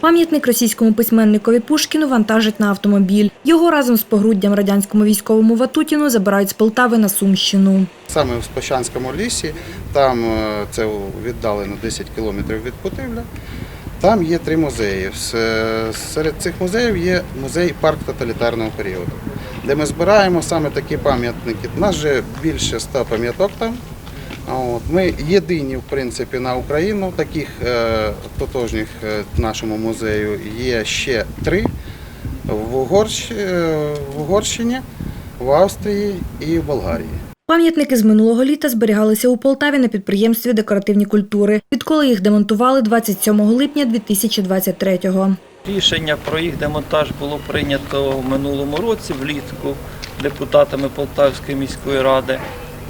Пам'ятник російському письменникові Пушкіну вантажать на автомобіль. Його разом з погруддям радянському військовому Ватутіну забирають з Полтави на Сумщину. Саме в Спощанському лісі, там е, це віддалено 10 кілометрів від Путивля. Там є три музеї. Серед цих музеїв є музей парк тоталітарного періоду, де ми збираємо саме такі пам'ятники. У нас вже більше 100 пам'яток там. А От. Ми єдині, в принципі, на Україну. Таких е, тотожніх е, нашому музею є ще три в, Угорщ... е, в Угорщині, в Австрії і в Болгарії. Пам'ятники з минулого літа зберігалися у Полтаві на підприємстві декоративні культури, відколи їх демонтували 27 липня 2023-го. Рішення про їх демонтаж було прийнято в минулому році влітку депутатами Полтавської міської ради.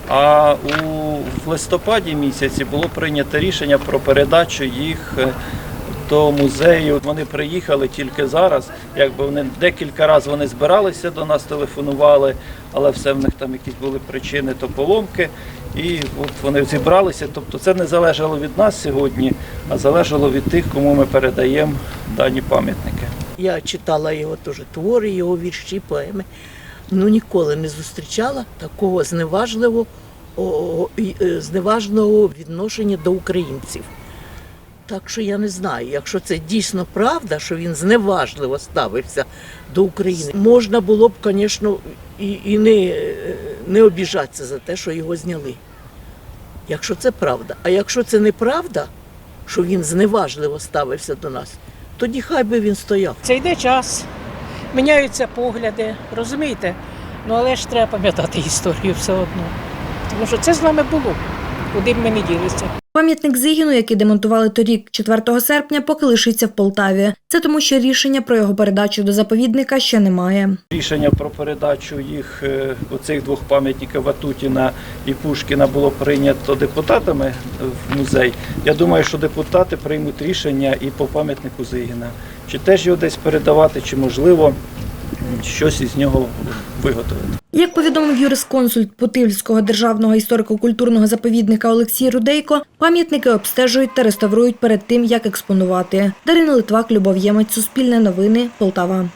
А у в листопаді місяці було прийнято рішення про передачу їх е, до музею. Вони приїхали тільки зараз. Якби вони декілька разів вони збиралися до нас, телефонували, але все в них там якісь були причини, то поломки. І от вони зібралися. Тобто це не залежало від нас сьогодні, а залежало від тих, кому ми передаємо дані пам'ятники. Я читала його теж твори, його вірші, поеми. Ну ніколи не зустрічала такого зневажливого, е, зневажного відношення до українців. Так що я не знаю, якщо це дійсно правда, що він зневажливо ставився до України, можна було б, звісно, і, і не, е, не обіжатися за те, що його зняли. Якщо це правда. А якщо це неправда, що він зневажливо ставився до нас, тоді хай би він стояв. Це йде час, міняються погляди, розумієте? Ну але ж треба пам'ятати історію все одно. Тому що це з нами було, куди б ми не ділися. Пам'ятник Зигіну, який демонтували торік, 4 серпня, поки лишиться в Полтаві. Це тому, що рішення про його передачу до заповідника ще немає. Рішення про передачу їх е, оцих двох пам'ятників Ватутіна і Пушкіна було прийнято депутатами в музей. Я думаю, що депутати приймуть рішення і по пам'ятнику Зигіна. Чи теж його десь передавати, чи можливо щось із нього виготовити. Як повідомив юрисконсульт Путильського державного історико-культурного заповідника Олексій Рудейко, пам'ятники обстежують та реставрують перед тим, як експонувати. Дарина Литвак, Любов Ємець, Суспільне новини, Полтава.